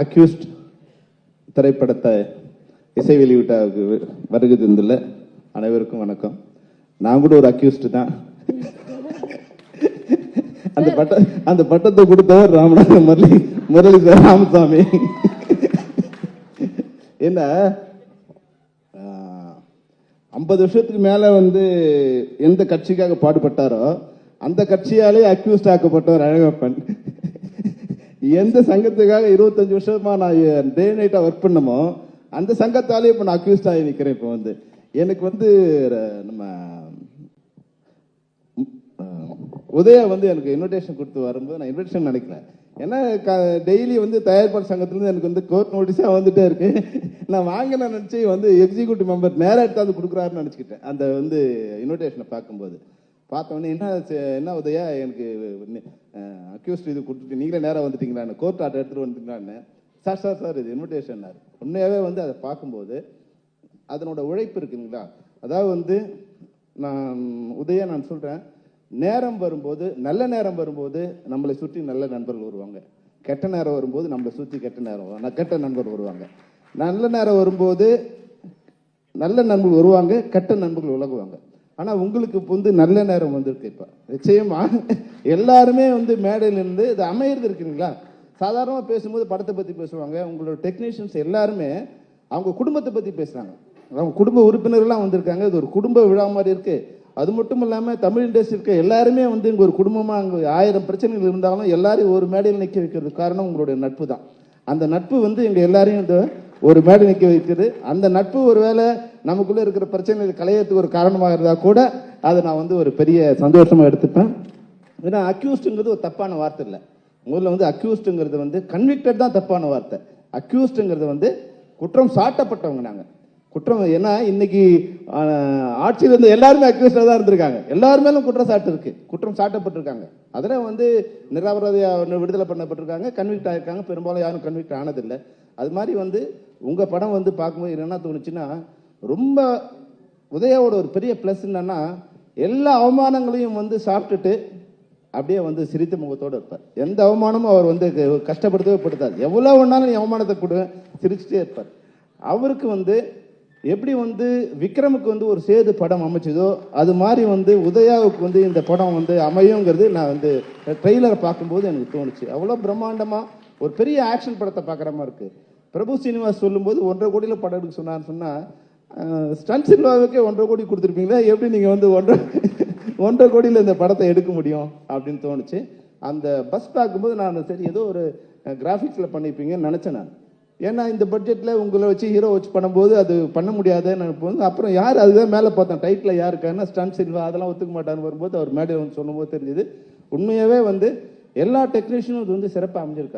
Accused திரைப்படத்தை இசை வெளியிட்டாவுக்கு வருகை தந்துள்ள அனைவருக்கும் வணக்கம். நான் கூட ஒரு அக்யூஸ்டு தான். அந்த பட்ட அந்த பட்டத்தை கொடுத்தவர் ராமநாத முரளி முரளி சார் ராமசாமி. என்ன? ஐம்பது வருஷத்துக்கு மேலே வந்து எந்த கட்சிக்காக பாடுபட்டாரோ அந்த கட்சியாலே அக்யூஸ்ட் ஆக்கப்பட்டவர் அழகப்பன். எந்த சங்கத்துக்காக இருபத்தஞ்சு வருஷமா நான் டே நைட்டாக ஒர்க் பண்ணமோ அந்த சங்கத்தாலே இப்போ நான் அக்யூஸ்ட் ஆகி நிற்கிறேன் இப்போ வந்து. எனக்கு வந்து நம்ம உதயா வந்து எனக்கு இன்விடேஷன் கொடுத்து வரும்போது நான் இன்விடேஷன் நினைக்கல. ஏன்னா டெய்லி வந்து தயாரிப்பாளர் சங்கத்துலேருந்து எனக்கு வந்து கோர்ட் நோட்டீஸாக வந்துட்டே இருக்கு. நான் வாங்கின நினச்சி வந்து எக்ஸிக்யூட்டிவ் மெம்பர் நேராக எடுத்தாந்து கொடுக்குறாருன்னு நினச்சிக்கிட்டேன். அந்த வந்து இன்விடேஷனை பார்க்கும்போது. பார்த்தோன்னே என்ன என்ன உதயா எனக்கு அக்யூஸ்ட் இது கொடுத்துட்டு நீங்களே நேராக வந்துட்டீங்களான்னு கோர்ட் ஆர்டர் எடுத்துகிட்டு வந்துட்டீங்களான்னு சார் சார் சார் இது இன்விடேஷன் உண்மையாகவே வந்து அதை பார்க்கும்போது அதனோட உழைப்பு இருக்குங்களா அதாவது வந்து நான் உதயா நான் சொல்கிறேன் நேரம் வரும்போது நல்ல நேரம் வரும்போது நம்மளை சுற்றி நல்ல நண்பர்கள் வருவாங்க. கெட்ட நேரம் வரும்போது நம்மளை சுற்றி கெட்ட நேரம் வரும். கெட்ட நண்பர் வருவாங்க. நல்ல நேரம் வரும்போது நல்ல நண்பர்கள் வருவாங்க கெட்ட நண்பர்கள் விலகுவாங்க. ஆனால் உங்களுக்கு வந்து நல்ல நேரம் வந்திருக்கு இப்போ. நிச்சயமாக எல்லாருமே வந்து மேடையிலேருந்து இது அமையிறது இருக்குங்களா சாதாரணமாக பேசும்போது படத்தை பற்றி பேசுவாங்க. உங்களோட டெக்னீஷியன்ஸ் எல்லாருமே அவங்க குடும்பத்தை பற்றி பேசுகிறாங்க அவங்க குடும்ப உறுப்பினர்கள்லாம் வந்திருக்காங்க. இது ஒரு குடும்ப விழா மாதிரி இருக்குது அது மட்டும் இல்லாமல் தமிழ் இண்டஸ்ட்ரி இருக்க எல்லாருமே வந்து இங்கே ஒரு குடும்பமாக அங்கே ஆயிரம் பிரச்சனைகள் இருந்தாலும் எல்லாரையும் ஒரு மேடையில் நிற்க வைக்கிறதுக்கு காரணம் உங்களுடைய நட்பு தான். அந்த நட்பு வந்து எங்கள் எல்லாரையும் இந்த ஒரு மேடை நிற்க வைக்கிறது அந்த நட்பு ஒரு வேளை நமக்குள்ள இருக்கிற பிரச்சனைகள் கலையத்துக்கு ஒரு காரணமாக இருந்தால் கூட அதை நான் வந்து ஒரு பெரிய சந்தோஷமாக எடுத்துப்பேன். ஏன்னா அக்யூஸ்டுங்கிறது ஒரு தப்பான வார்த்தை இல்லை. முதல்ல வந்து அக்யூஸ்டுங்கிறது வந்து கன்விக்டட் தான் தப்பான வார்த்தை. அக்யூஸ்டுங்கிறது வந்து குற்றம் சாட்டப்பட்டவங்க நாங்கள் குற்றம் ஏன்னா இன்னைக்கு ஆட்சியில் இருந்த எல்லாருமே அக்யூஸ்டாக தான் இருந்திருக்காங்க. எல்லாருமேலும் குற்றம் சாட்டு இருக்கு. குற்றம் சாட்டப்பட்டிருக்காங்க. அதில் வந்து நிராபராதியாக ஒன்று விடுதலை பண்ணப்பட்டிருக்காங்க கன்விக்ட் ஆகிருக்காங்க பெரும்பாலும் யாரும் கன்விக்ட் ஆனதில்லை. அது மாதிரி வந்து உங்கள் படம் வந்து பார்க்கும்போது என்ன தோணுச்சுன்னா ரொம்ப உதயாவோட ஒரு பெரிய ப்ளஸ் என்னன்னா எல்லா அவமானங்களையும் வந்து சாப்பிட்டுட்டு அப்படியே வந்து சிரித்த முகத்தோடு இருப்பார். எந்த அவமானமும் அவர் வந்து கஷ்டப்படுத்தவே படுத்தாது. எவ்வளோ வேணாலும் நீ அவமானத்தை கொடு சிரிச்சுட்டே இருப்பார். அவருக்கு வந்து எப்படி வந்து விக்ரமுக்கு வந்து ஒரு சேது படம் அமைச்சதோ அது மாதிரி வந்து உதயாவுக்கு வந்து இந்த படம் வந்து அமையுங்கிறது நான் வந்து ட்ரெய்லரை பார்க்கும்போது எனக்கு தோணுச்சு. அவ்வளோ பிரம்மாண்டமாக ஒரு பெரிய ஆக்ஷன் படத்தை பார்க்குற மாதிரி இருக்குது பிரபு சீனிவாஸ் சொல்லும்போது ஒன்றரை கோடியில் படம் எடுக்க சொன்னார்னு சொன்னால் ஸ்டன் சில்வாவுக்கே ஒன்றரை கோடி கொடுத்துருப்பீங்களா? எப்படி நீங்கள் வந்து ஒன்றரை ஒன்றரை கோடியில் இந்த படத்தை எடுக்க முடியும் அப்படின்னு தோணுச்சு. அந்த பஸ் பார்க்கும்போது நான் சரி ஏதோ ஒரு கிராஃபிக்ஸில் பண்ணியிருப்பீங்கன்னு நினச்சேன் நான். ஏன்னா இந்த பட்ஜெட்டில் உங்களை வச்சு ஹீரோ வச்சு பண்ணும்போது அது பண்ண முடியாதுன்னு நினைப்போம். அப்புறம் யார் அதுதான் மேலே பார்த்தேன் டைட்டில் யாருக்காருன்னா ஸ்டன் சில்வா அதெல்லாம் ஒத்துக்க மாட்டான்னு வரும்போது அவர் மேடையில் வந்து சொல்லும்போது தெரிஞ்சது. உண்மையாகவே வந்து எல்லா டெக்னீஷியனும் இது வந்து சிறப்பாக அமைஞ்சிருக்காங்க.